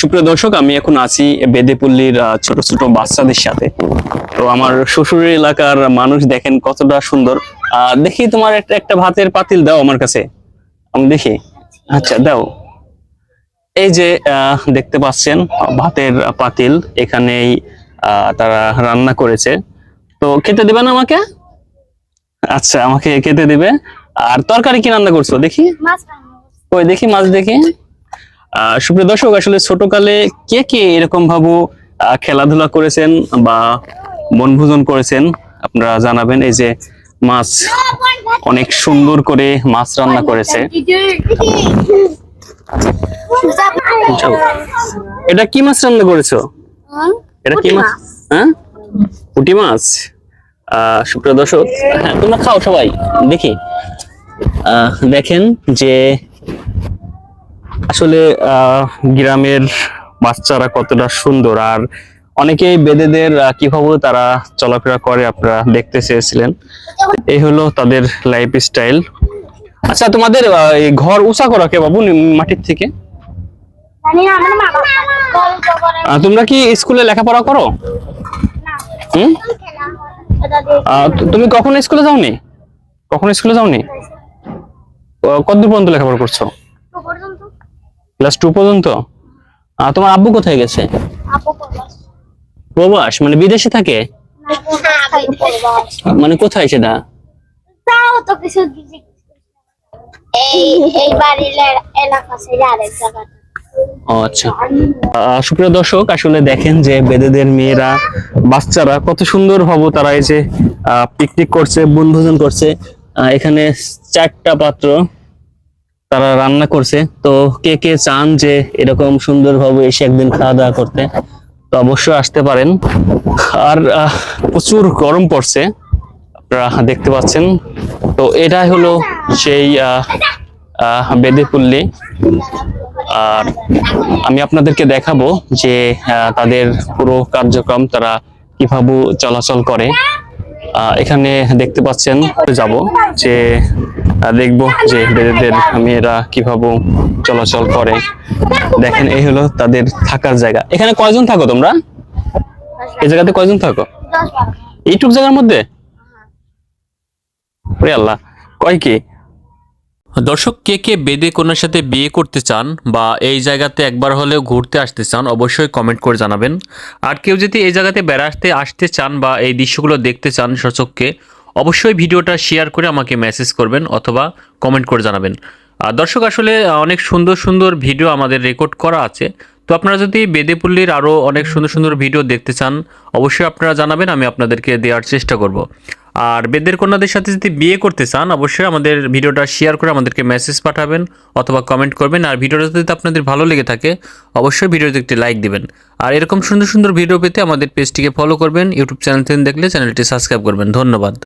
সুপ্রিয় দর্শক আমি এখন আছি বেদেপল্লীর ছোট ছোট বাচ্চাদের সাথে। তো আমার শ্বশুরের এলাকার মানুষ দেখেন কতটা সুন্দর। দেখি তোমার একটা একটা ভাতের পাতিল দাও আমার কাছে। আমি দেখি। আচ্ছা দাও। এই যে দেখতে পাচ্ছেন ভাতের পাতিল এখানেই আহ, তারা রান্না করেছে। তো খেতে দেবে না আমাকে? আচ্ছা আমাকে খেতে দিবে। আর তরকারি কি রান্না করছ? দেখি। ওই দেখি মাছ দেখি। সুপ্রিয় দর্শক, আসলে ছোটকালে কে কে এরকম ভাবে খেলাধুলা করেছেন বা বনভোজন করেছেন, আপনারা জানাবেন এই যে মাছ অনেক সুন্দর করে মাছ রান্না করেছে। এটা কি মাছ রান্না করেছ? এটা কি মাছ। হ্যাঁ? পুঁটি মাছ। সুপ্রিয় দর্শক হ্যাঁ তোমরা খাও সবাই, দেখি। দেখেন যে আসলে আহ, গ্রামের বাচ্চারা কতটা সুন্দর। আর অনেকেই বেদেদের কীভাবে তারা চলাফেরা করে আপনারা দেখতে চেয়েছিলেন। এই হলো তাদের লাইফ স্টাইল আচ্ছা তোমাদের এই ঘর উঁচা করা কে বাবু মাটির থেকে? জানি না, আমার মা বাবা গরু জবরে আহ, তোমরা কি স্কুলে লেখাপড়া করো? তুমি কখন স্কুলে যাওনি? কখন স্কুলে যাওনি? কতদূর পর্যন্ত লেখাপড়া করছ? ক্লাস টু পর্যন্ত? তোমার আব্বু কোথায় গেছে? প্রবাস। মানে বিদেশে থাকে। মানে কোথায় সেটা? আচ্ছা। সুপ্রিয় দর্শক আসলে দেখেন যে বেদেদের মেয়েরা বাচ্চারা কত সুন্দর ভাবে তারা এই যে পিকনিক করছে বনভোজন করছে। এখানে চারটা পাত্র। তারা রান্না করছে। তো কে কে চান যে এরকম সুন্দরভাবে এসে একদিন খাওয়া দাওয়া করতে, তো অবশ্যই আসতে পারেন। আর প্রচুর গরম পড়ছে, আপনারা দেখতে পাচ্ছেন। তো এটাই হলো সেই বেদেপল্লী। আর আমি আপনাদেরকে দেখাবো যে তাদের পুরো কার্যক্রম, তারা কীভাবে চলাচল করে। এখানে দেখতে পাচ্ছেন, যাব যে দেখব যে বেদেদের মেয়েরা কীভাবে চলাচল করে। দেখেন, এই হলো তাদের থাকার জায়গা। এখানে কয়জন থাকো তোমরা? এই জায়গাতে কয়জন থাকো? এইটুক জায়গার মধ্যে? আল্লাহ, কয় কি? দর্শক, কে কে বেদে কন্যার সাথে বিয়ে করতে চান বা এই জায়গাতে একবার হলেও ঘুরতে আসতে চান, অবশ্যই কমেন্ট করে জানাবেন। আর কেউ যদি এই জায়গাতে বেড়াতে আসতে চান বা এই দৃশ্যগুলো দেখতে চান সচককে অবশ্যই ভিডিওটা শেয়ার করে আমাকে মেসেজ করবেন অথবা কমেন্ট করে জানাবেন। দর্শক, আসলে অনেক সুন্দর সুন্দর ভিডিও আমাদের রেকর্ড করা আছে। তো আপনারা যদি বেদেপল্লির আরও অনেক সুন্দর সুন্দর ভিডিও দেখতে চান, অবশ্যই আপনারা জানাবেন, আমি আপনাদেরকে দেওয়ার চেষ্টা করব। আর বেদের কন্যাদের সাথে যদি বিয়ে করতে চান, অবশ্যই আমাদের ভিডিওটা শেয়ার করে আমাদেরকে মেসেজ পাঠাবেন অথবা কমেন্ট করবেন। আর ভিডিওটা যদি আপনাদের ভালো লেগে থাকে, অবশ্যই ভিডিওতে একটি লাইক দিবেন। আর এরকম সুন্দর সুন্দর ভিডিও পেতে আমাদের পেজটিকে ফলো করবেন। ইউটিউব চ্যানেল থেকে দেখলে চ্যানেলটি সাবস্ক্রাইব করবেন। ধন্যবাদ।